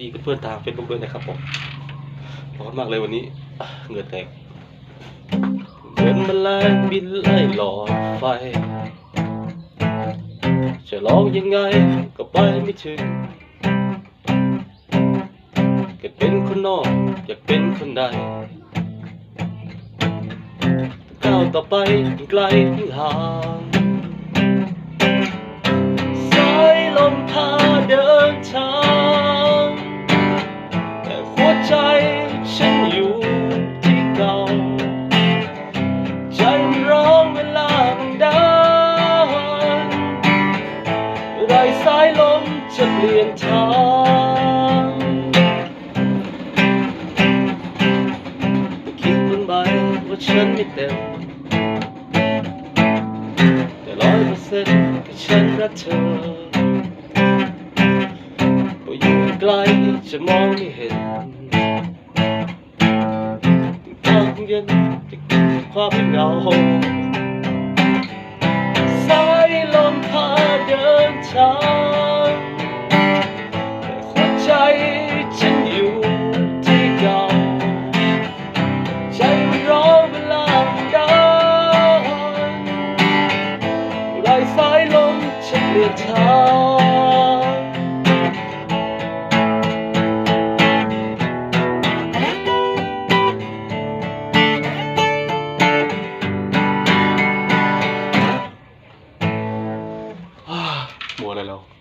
ดีเพื่อนๆทางเฟซบุ๊กด้วยนะครับผมร้อนมากเลยวันนี้เหงื่อแตกเหมือนแมลงบินไล่หลอดไฟ จะร้องยังไงก็ไปไม่ถึงเกิดเป็นคนนอกอยากเป็นคนใดก้าวต่อไปยิ่งไกลยิ่งห่าง ใจฉันอยู่ที่เก่า ใจมันร้องเวลามันดังไรสายลมจะเปลี่ยนทางคิดบนใบว่าฉันไม่เต็มแต่ร้อยเปอร์เซ็นต์ก็ฉันรักเธอพออยู่ เย็นจะกินความเหงาสายลมพาเดินทางแต่หัวใจฉันอยู่ที่เก่าใจมันร้องเวลาดังลายสายลมฉันเปลี่ยนทาง Guarelao.